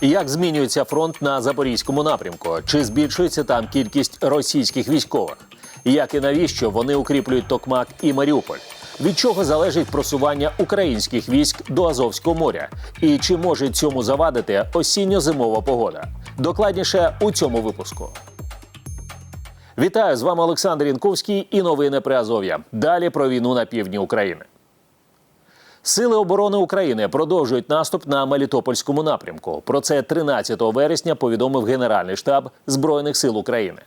Як змінюється фронт на запорізькому напрямку? Чи збільшується там кількість російських військових? Як і навіщо вони укріплюють Токмак і Маріуполь? Від чого залежить просування українських військ до Азовського моря? І чи може цьому завадити осінньо-зимова погода? Докладніше у цьому випуску. Вітаю з вами Олександр Янковський і новини при Азов'я. Далі про війну на півдні України. Сили оборони України продовжують наступ на Мелітопольському напрямку. Про це 13 вересня повідомив Генеральний штаб Збройних сил України.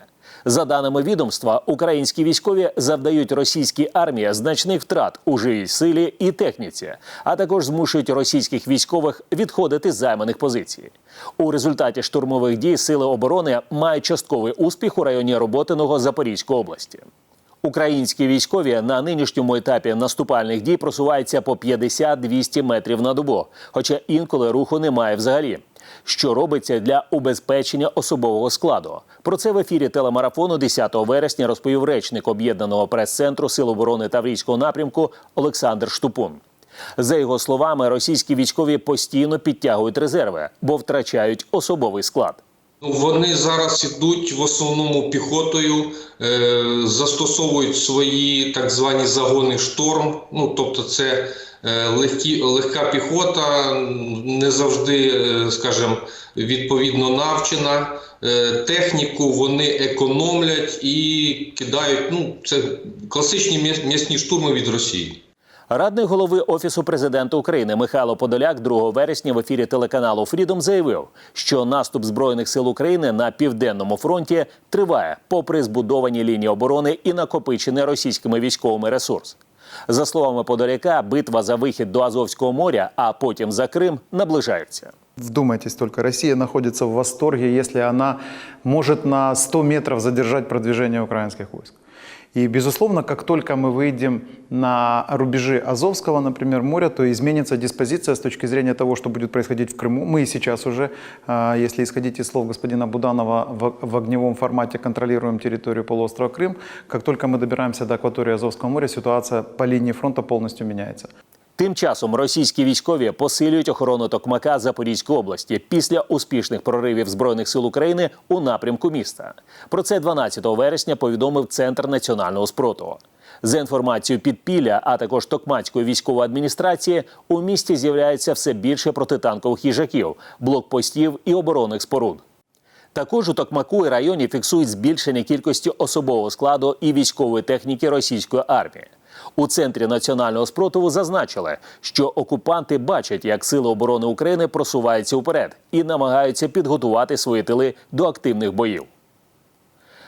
За даними відомства, українські військові завдають російській армії значних втрат у живій силі і техніці, а також змушують російських військових відходити з займаних позицій. У результаті штурмових дій сили оборони мають частковий успіх у районі Роботиного Запорізької області. Українські військові на нинішньому етапі наступальних дій просуваються по 50-200 метрів на добу, хоча інколи руху немає взагалі. Що робиться для убезпечення особового складу? Про це в ефірі телемарафону 10 вересня розповів речник об'єднаного прес-центру Сил оборони Таврійського напрямку Олександр Штупун. За його словами, російські військові постійно підтягують резерви, бо втрачають особовий склад. Ну, Вони зараз ідуть в основному піхотою, е, застосовують свої так звані загони шторм. Ну тобто, це е, легкі, легка піхота, не завжди, е, скажімо, відповідно навчена. Е, техніку вони економлять і кидають. Ну, це класичні м'яс- м'ясні штурми від Росії. Радник голови Офісу президента України Михайло Подоляк 2 вересня в ефірі телеканалу Фрідом заявив, що наступ збройних сил України на південному фронті триває, попри збудовані лінії оборони і накопичений російськими військовими ресурс. За словами Подоляка, битва за вихід до Азовського моря, а потім за Крим наближається. Вдумайтесь только, Россия находится в восторге, если она может на 100 метров задержать продвижение украинских войск. И, безусловно, как только мы выйдем на рубежи Азовского, например, моря, то изменится диспозиция с точки зрения того, что будет происходить в Крыму. Мы сейчас уже, а, если исходить из слов господина Буданова, в огневом формате контролируем территорию полуострова Крым. Как только мы добираемся до акватории Азовского моря, ситуация по линии фронта полностью меняется. Тим часом російські військові посилюють охорону Токмака Запорізької області після успішних проривів збройних сил України у напрямку міста. Про це 12 вересня повідомив Центр національного спротиву. За інформацією підпілля, а також Токмацької військової адміністрації, у місті з'являється все більше протитанкових їжаків, блокпостів і оборонних споруд. Також у Токмаку і районі фіксують збільшення кількості особового складу і військової техніки російської армії. У центрі національного спротиву зазначили, що окупанти бачать, як сили оборони України просуваються вперед і намагаються підготувати свої тили до активних боїв.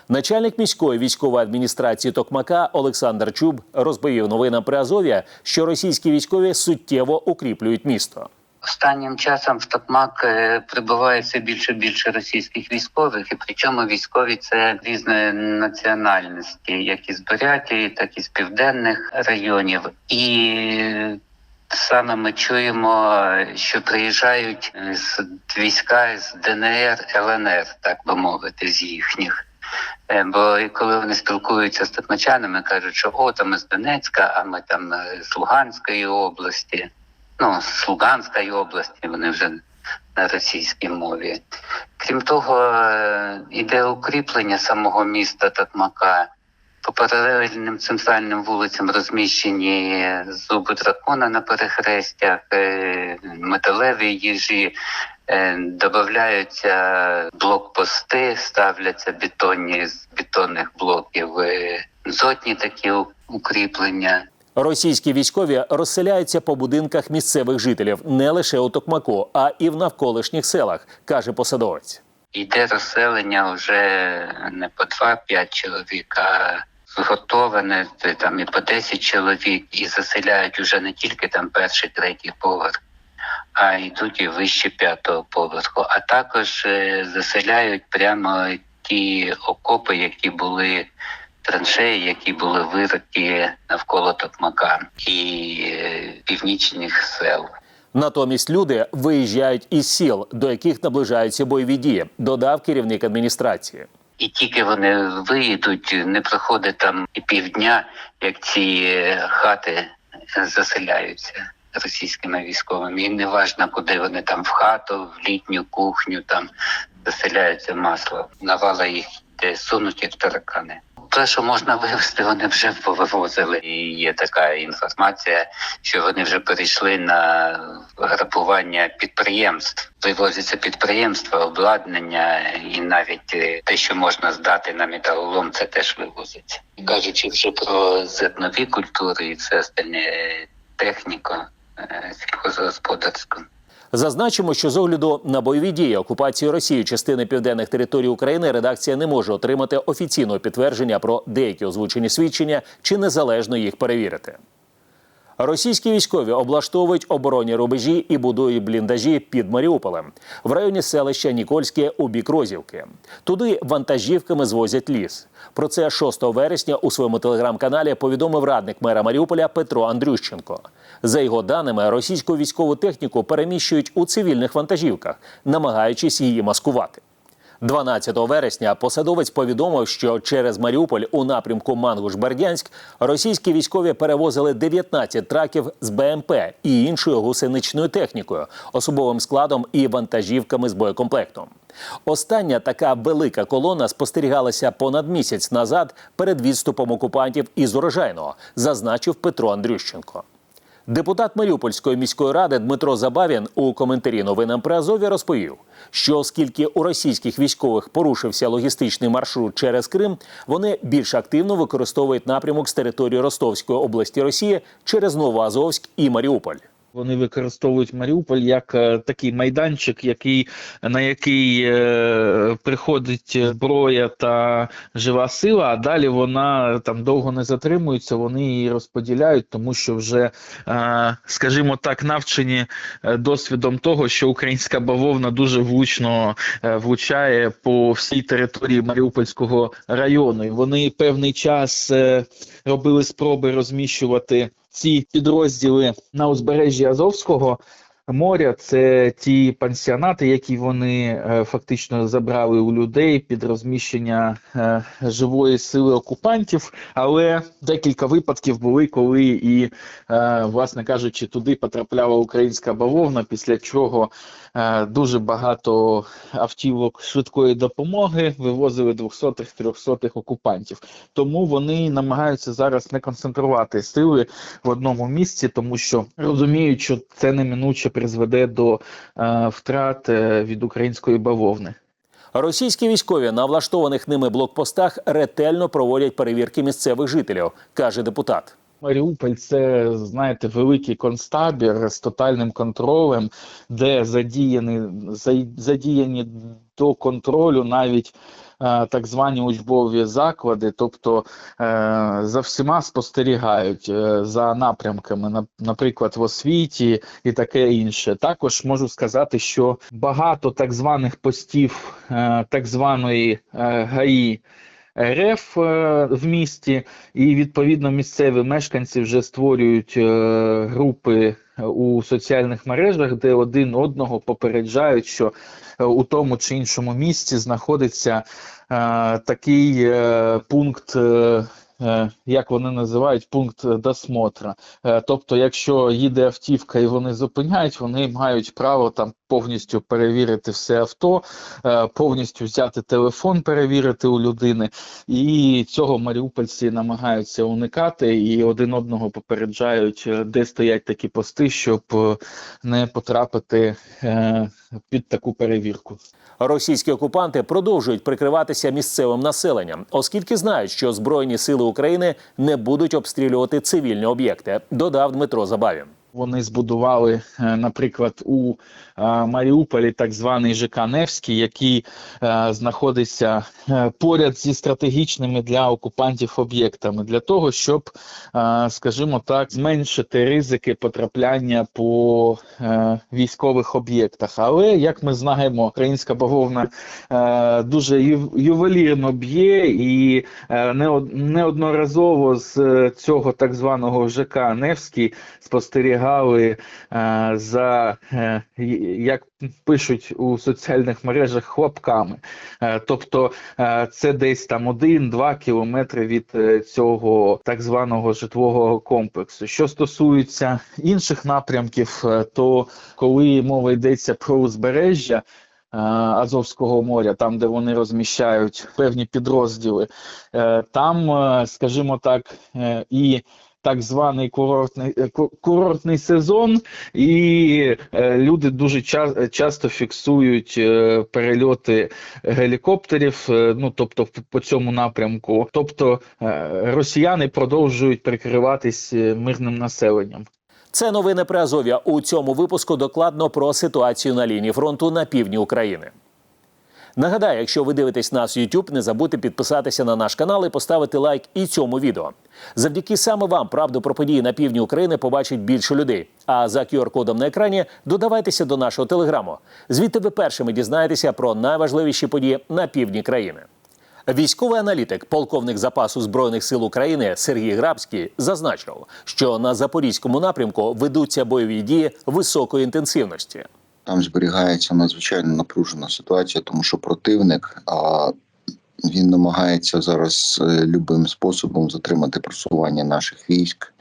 Начальник міської військової адміністрації Токмака Олександр Чуб розповів новинам при Азов'я, що російські військові суттєво укріплюють місто. Останнім часом в Токмак е, прибуває все більше і більше російських військових, і причому військові це різної національності, як із Бурятії, так і з південних районів. І саме ми чуємо, що приїжджають з війська з ДНР, ЛНР, так би мовити, з їхніх. Е, Бо коли вони спілкуються з токмачанами, кажуть, що о, там ми з Донецька, а ми там е, з Луганської області ну, з Луганської області, вони вже на російській мові. Крім того, е, іде укріплення самого міста Токмака. По паралельним центральним вулицям розміщені зуби дракона на перехрестях, е, металеві їжі, е, додаються блокпости, ставляться бетонні з бетонних блоків, зотні такі укріплення. Російські військові розселяються по будинках місцевих жителів не лише у Токмаку, а і в навколишніх селах, каже посадовець. Йде розселення вже не по 2-5 чоловік, а зготоване там і по 10 чоловік, і заселяють уже не тільки там перший, третій поверх, а йдуть і вище п'ятого поверху. А також е, заселяють прямо ті окопи, які були траншеї, які були вириті навколо Токмака і е, північних сел. Натомість люди виїжджають із сіл, до яких наближаються бойові дії, додав керівник адміністрації. І тільки вони виїдуть, не проходить там і півдня, як ці е, хати заселяються. російськими військовими. І неважно, куди вони там в хату, в літню кухню там заселяються масло. Навала їх де сунуть як таракани. Те, що можна вивезти, вони вже повивозили. І є така інформація, що вони вже перейшли на грабування підприємств. Вивозяться підприємства, обладнання і навіть е, те, що можна здати на металолом, це теж вивозиться. Кажучи вже про зернові культури і все остальне е, техніку е, сільхозгосподарську. Зазначимо, що з огляду на бойові дії окупації Росії частини південних територій України редакція не може отримати офіційного підтвердження про деякі озвучені свідчення чи незалежно їх перевірити. Російські військові облаштовують оборонні рубежі і будують бліндажі під Маріуполем в районі селища Нікольське у бік Розівки. Туди вантажівками звозять ліс. Про це 6 вересня у своєму телеграм-каналі повідомив радник мера Маріуполя Петро Андрющенко. За його даними, російську військову техніку переміщують у цивільних вантажівках, намагаючись її маскувати. 12 вересня посадовець повідомив, що через Маріуполь у напрямку Мангуш-Бердянськ російські військові перевозили 19 траків з БМП і іншою гусеничною технікою, особовим складом і вантажівками з боєкомплектом. Остання така велика колона спостерігалася понад місяць назад перед відступом окупантів із урожайного, зазначив Петро Андрющенко. Депутат Маріупольської міської ради Дмитро Забавін у коментарі новинам при Азові розповів, що оскільки у російських військових порушився логістичний маршрут через Крим, вони більш активно використовують напрямок з території Ростовської області Росії через Новоазовськ і Маріуполь. Вони використовують Маріуполь як е, такий майданчик, який на який е, приходить зброя та жива сила, а далі вона там довго не затримується. Вони її розподіляють, тому що вже, е, скажімо так, навчені досвідом того, що українська бавовна дуже влучно влучає по всій території Маріупольського району. І вони певний час робили спроби розміщувати ці підрозділи на узбережжі Азовського моря. Це ті пансіонати, які вони е, фактично забрали у людей під розміщення е, живої сили окупантів. Але декілька випадків були, коли і, е, власне кажучи, туди потрапляла українська бавовна, після чого дуже багато автівок швидкої допомоги вивозили 200-х, 300-х окупантів. Тому вони намагаються зараз не концентрувати сили в одному місці, тому що розуміють, що це неминуче призведе до е, втрат е, від української бавовни. Російські військові на влаштованих ними блокпостах ретельно проводять перевірки місцевих жителів, каже депутат. Маріуполь це знаєте великий концтабір з тотальним контролем, де задіяні задіяні до контролю навіть так звані учбові заклади, тобто е, за всіма спостерігають е, за напрямками, на- наприклад, в освіті і таке інше. Також можу сказати, що багато так званих постів е, так званої е, ГАІ. РФ е, в місті, і відповідно місцеві мешканці вже створюють е, групи у соціальних мережах, де один одного попереджають, що е, у тому чи іншому місці знаходиться е, такий е, пункт. е, е, Як вони називають пункт досмотра. Е, Тобто, якщо їде автівка і вони зупиняють, вони мають право там повністю перевірити все авто, е, повністю взяти телефон, перевірити у людини. І цього маріупольці намагаються уникати і один одного попереджають, е, де стоять такі пости, щоб е, не потрапити під таку перевірку. Російські окупанти продовжують прикриватися місцевим населенням, оскільки знають, що Збройні сили України не будуть обстрілювати цивільні об'єкти, додав Дмитро Забавін. Вони збудували, е, наприклад, у е, Маріуполі так званий ЖК Невський, який е, знаходиться поряд зі стратегічними для окупантів об'єктами, для того, щоб, скажімо так, зменшити ризики потрапляння по військових об'єктах. Але як ми знаємо, українська бавовна дуже ювелірно б'є і неодноразово з цього так званого ЖК Невський спостерігаємо спостерігали е, за, е, як пишуть у соціальних мережах, хлопками. Е, тобто це десь там один-два кілометри від цього так званого житлового комплексу. Що стосується інших напрямків, то коли мова йдеться про узбережжя. Азовського моря, там де вони розміщають певні підрозділи, там, скажімо так, і так званий курортний е, курортний сезон, і е, люди дуже ча- часто фіксують е, перельоти гелікоптерів, ну тобто по цьому напрямку. Тобто росіяни продовжують прикриватись мирним населенням. Це новини Азов'я. У цьому випуску докладно про ситуацію на лінії фронту на півдні України. Нагадаю, якщо ви дивитесь нас YouTube, не забудьте підписатися на наш канал і поставити лайк і цьому відео. Завдяки саме вам правду про події на півдні України побачить більше людей. А за QR-кодом на екрані додавайтеся до нашого телеграму. Звідти ви першими дізнаєтеся про найважливіші події на півдні країни. Військовий аналітик, полковник запасу збройних сил України Сергій Грабський зазначив, що на запорізькому напрямку ведуться бойові дії високої інтенсивності. Там зберігається надзвичайно напружена ситуація, тому що противник а, він намагається зараз е, любим способом затримати просування наших військ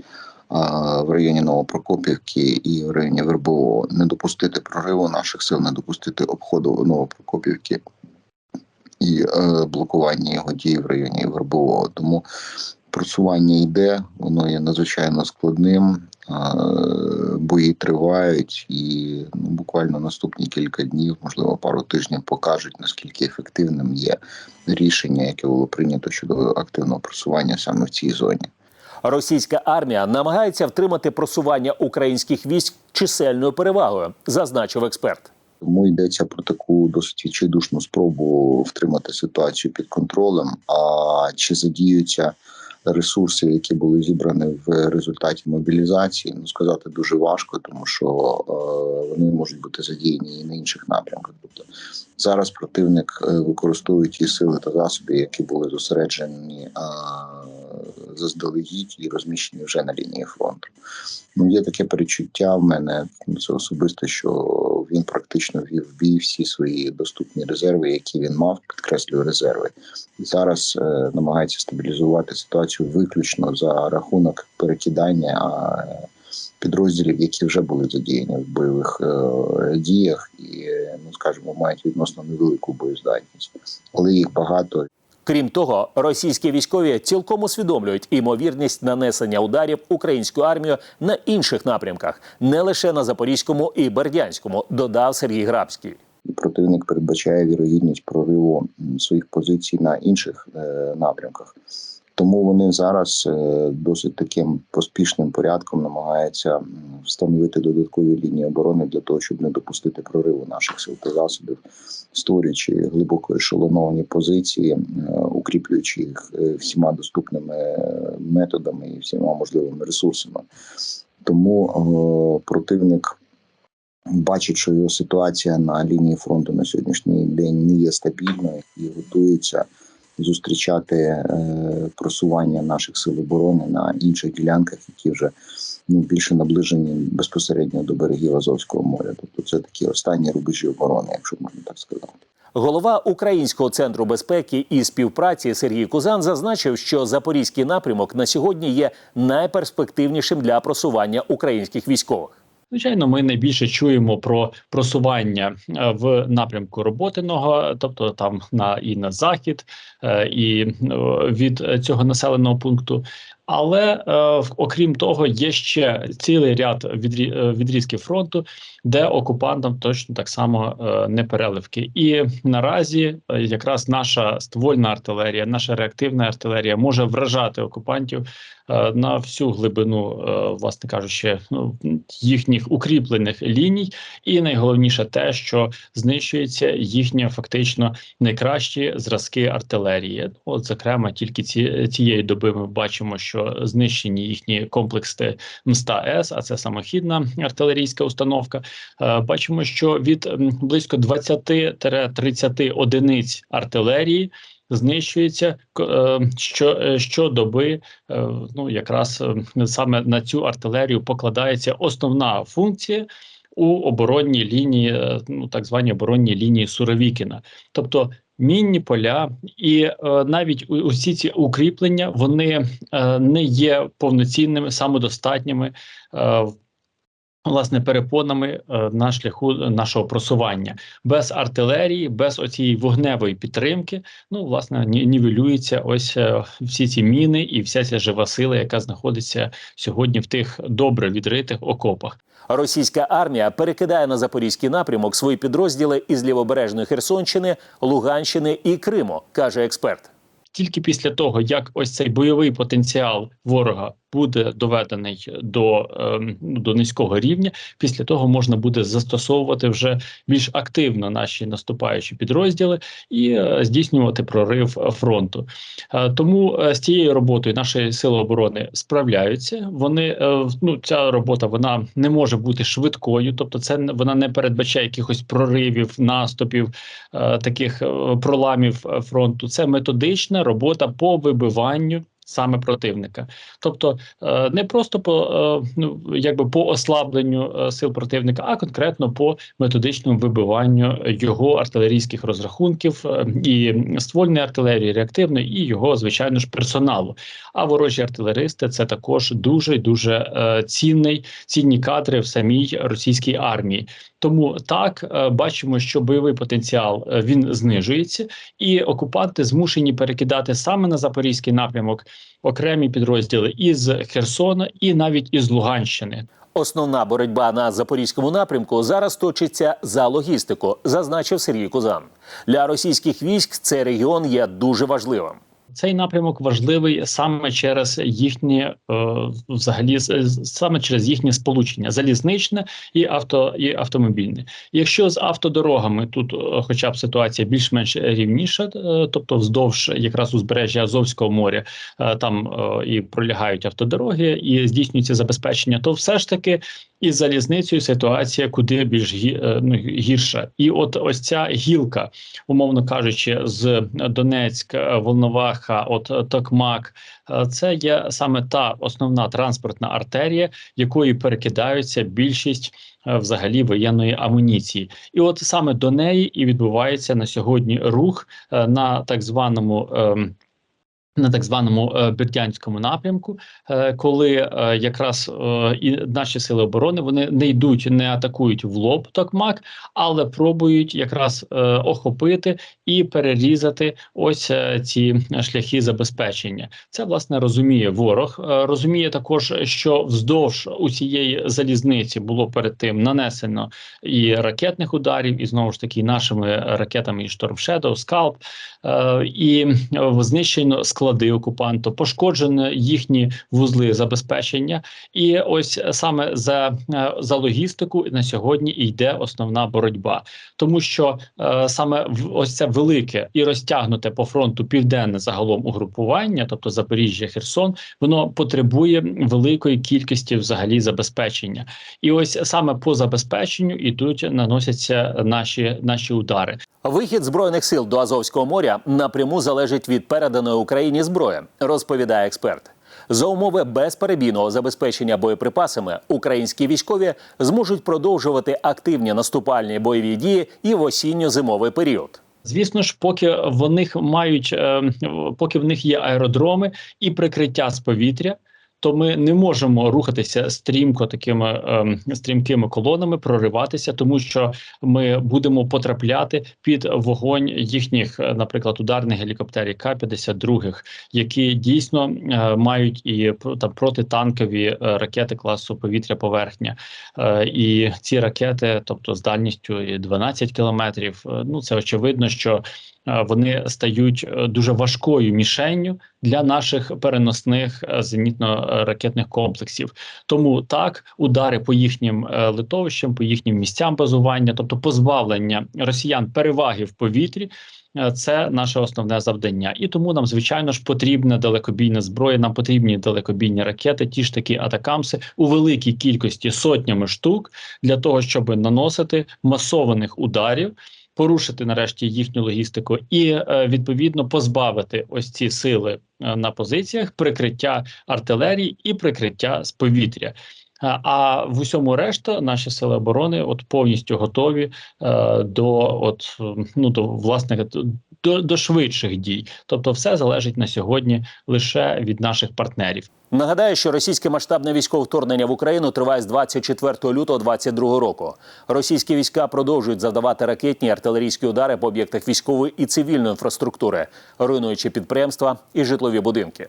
а, в районі Новопрокопівки і в районі Вербового, не допустити прориву наших сил, не допустити обходу Новопрокопівки і е, блокування його дій в районі Вербового. Тому просування йде, воно є надзвичайно складним. Бої тривають, і ну, буквально наступні кілька днів, можливо, пару тижнів покажуть наскільки ефективним є рішення, яке було прийнято щодо активного просування саме в цій зоні. Російська армія намагається втримати просування українських військ чисельною перевагою, зазначив експерт. Тому йдеться про таку досить відчайдушну спробу втримати ситуацію під контролем. А чи задіються ресурси, які були зібрані в результаті мобілізації? Ну сказати дуже важко, тому що е, вони можуть бути задіяні і на інших напрямках. Тобто зараз противник е, використовує ті сили та засоби, які були зосереджені е, заздалегідь і розміщені вже на лінії фронту. Ну, є таке перечуття в мене це особисто, що він практично ввів бій всі свої доступні резерви, які він мав, підкреслюю резерви. І зараз е, намагається стабілізувати ситуацію виключно за рахунок перекидання підрозділів, які вже були задіяні в бойових е, діях, і ну скажімо, мають відносно невелику боєздатність, але їх багато. Крім того, російські військові цілком усвідомлюють імовірність нанесення ударів українською армією на інших напрямках, не лише на Запорізькому і Бердянському, додав Сергій Грабський. Противник передбачає вірогідність прориву своїх позицій на інших е, напрямках. Тому вони зараз е, досить таким поспішним порядком намагаються встановити додаткові лінії оборони для того, щоб не допустити прориву наших сил та засобів, створюючи глибоко ешелоновані позиції, е, укріплюючи їх е, всіма доступними е, методами і всіма можливими ресурсами. Тому е, противник бачить, що його ситуація на лінії фронту на сьогоднішній день не є стабільною і готується зустрічати просування наших сил оборони на інших ділянках, які вже більше наближені безпосередньо до берегів Азовського моря. Тобто це такі останні рубежі оборони, якщо можна так сказати. Голова Українського центру безпеки і співпраці Сергій Кузан зазначив, що запорізький напрямок на сьогодні є найперспективнішим для просування українських військових. Звичайно, ми найбільше чуємо про просування е, в напрямку роботиного, тобто там на і на захід, е, і е, від цього населеного пункту. Але е, окрім того, є ще цілий ряд відрі- е, відрізків фронту, де окупантам точно так само е, не переливки. І наразі е, якраз наша ствольна артилерія, наша реактивна артилерія може вражати окупантів е, на всю глибину, е, власне кажучи, ну, їхніх укріплених ліній. І найголовніше те, що знищується їхні фактично найкращі зразки артилерії. От, зокрема, тільки ці цієї доби ми бачимо, що знищені їхні комплекси МСТА С, а це самохідна артилерійська установка. Е, Бачимо, що від близько 20-30 одиниць артилерії знищується е, що, е, щодоби. Ну якраз саме на цю артилерію покладається основна функція. У оборонній лінії, ну так званій оборонній лінії Суровікіна, тобто мінні поля, і е, навіть усі ці укріплення вони е, не є повноцінними, самодостатніми. Е, Власне, перепонами е, на шляху нашого просування без артилерії, без оцієї вогневої підтримки, ну власне нівелюються ось е, всі ці міни і вся ця жива сила, яка знаходиться сьогодні в тих добре відритих окопах. Російська армія перекидає на запорізький напрямок свої підрозділи із лівобережної Херсонщини, Луганщини і Криму, каже експерт. Тільки після того, як ось цей бойовий потенціал ворога буде доведений до, ем, до низького рівня, після того можна буде застосовувати вже більш активно наші наступаючі підрозділи і е, здійснювати прорив фронту. Е, тому е, з цією роботою наші сили оборони справляються. Вони ну ця робота вона не може бути швидкою, тобто це вона не передбачає якихось проривів, наступів, таких проламів фронту. Це методична робота по вибиванню. Саме противника, тобто е, не просто по е, ну якби по ослабленню е, сил противника, а конкретно по методичному вибиванню його артилерійських розрахунків і ствольної артилерії, реактивної, і його звичайно ж персоналу. А ворожі артилеристи це також дуже дуже цінний цінні кадри в самій російській армії. Тому так е, бачимо, що бойовий потенціал е, він знижується, і окупанти змушені перекидати саме на запорізький напрямок окремі підрозділи із Херсона і навіть із Луганщини. Основна боротьба на запорізькому напрямку зараз точиться за логістику, зазначив Сергій Кузан. Для російських військ цей регіон є дуже важливим. Цей напрямок важливий саме через їхні е, взагалі саме через їхнє сполучення залізничне і авто і автомобільне. Якщо з автодорогами тут, е, хоча б ситуація більш-менш рівніша, е, тобто вздовж якраз узбережжя Азовського моря, там і пролягають автодороги, і здійснюється забезпечення, то все ж таки із залізницею ситуація куди більш е, ну, гірша. І от ось ця гілка, умовно кажучи, з Донецьк, е, Волноваха, от е, Токмак, це є саме та основна транспортна артерія, якою перекидаються більшість взагалі воєнної амуніції. І от саме до неї і відбувається на сьогодні рух на так званому. На так званому е, Бердянському напрямку, е, коли е, якраз і наші сили оборони вони не йдуть, не атакують в лоб Токмак, але пробують якраз охопити і перерізати ось ці шляхи забезпечення. Це власне розуміє ворог. Розуміє також, що вздовж усієї залізниці було перед тим нанесено і ракетних ударів, і знову ж таки нашими ракетами і Shadow, Скалп, і знищено склади окупанту, пошкоджено їхні вузли забезпечення. І ось саме за, е, за логістику на сьогодні йде основна боротьба, тому що е, саме ось це велике і розтягнуте по фронту південне загалом угрупування, тобто Запоріжжя, Херсон, воно потребує великої кількості взагалі забезпечення. І ось саме по забезпеченню ідуть наносяться наші наші удари. Вихід збройних сил до Азовського моря напряму залежить від переданої Україні зброї, розповідає експерт. За умови безперебійного забезпечення боєприпасами українські військові зможуть продовжувати активні наступальні бойові дії і в осінньо-зимовий період. Звісно ж, поки в них мають, е, поки в них є аеродроми і прикриття з повітря. То ми не можемо рухатися стрімко такими ем, стрімкими колонами, прориватися, тому що ми будемо потрапляти під вогонь їхніх, е, наприклад, ударних гелікоптерів К-52, які дійсно е, мають і там протитанкові е, ракети класу повітря-поверхня. Е, і ці ракети, тобто з дальністю 12 кілометрів, е, ну це очевидно, що е, вони стають е, дуже важкою мішенню для наших переносних е, зенітно-ракетних комплексів. Тому так удари по їхнім е, литовищам, по їхнім місцям базування, тобто позбавлення росіян переваги в повітрі. е, Це наше основне завдання, і тому нам звичайно ж потрібна далекобійна зброя. Нам потрібні далекобійні ракети, ті ж такі атакамси у великій кількості сотнями штук для того, щоб наносити масованих ударів порушити нарешті їхню логістику і е, відповідно позбавити ось ці сили е, на позиціях прикриття артилерії і прикриття з повітря. А- А в усьому решта наші сили оборони от повністю готові е, до от е, ну до власне до, до швидших дій. Тобто, все залежить на сьогодні лише від наших партнерів. Нагадаю, що російське масштабне військове вторгнення в Україну триває з 24 лютого 2022 року. Російські війська продовжують завдавати ракетні і артилерійські удари по об'єктах військової і цивільної інфраструктури, руйнуючи підприємства і житлові будинки.